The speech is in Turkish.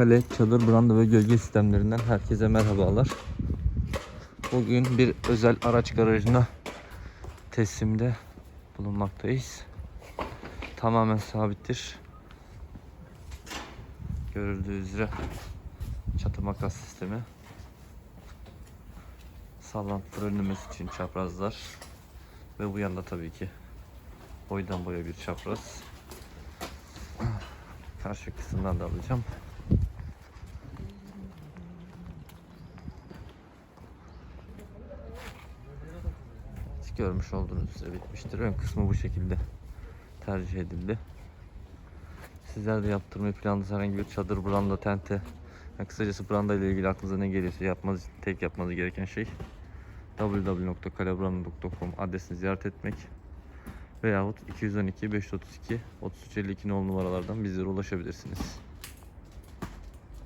kale, çadır, branda ve gölge sistemlerinden herkese merhabalar. Bugün bir özel araç garajına teslimde bulunmaktayız. Tamamen sabittir. Görüldüğü üzere çatı makas sistemi. Sallantıları önlemesi için çaprazlar. Ve bu yanda tabii ki boydan boya bir çapraz. Karşı kısımdan da alacağım. Görmüş olduğunuz üzere bitmiştir. Ön kısmı bu şekilde tercih edildi. Sizler de yaptırmayı planladığınız herhangi bir çadır, branda, tente, yani kısacası branda ile ilgili aklınıza ne gelirse yapmanız, tek yapmanız gereken şey www.kalebranda.com adresini ziyaret etmek veyahut 212 532 3352 nolu numaralardan bizlere ulaşabilirsiniz.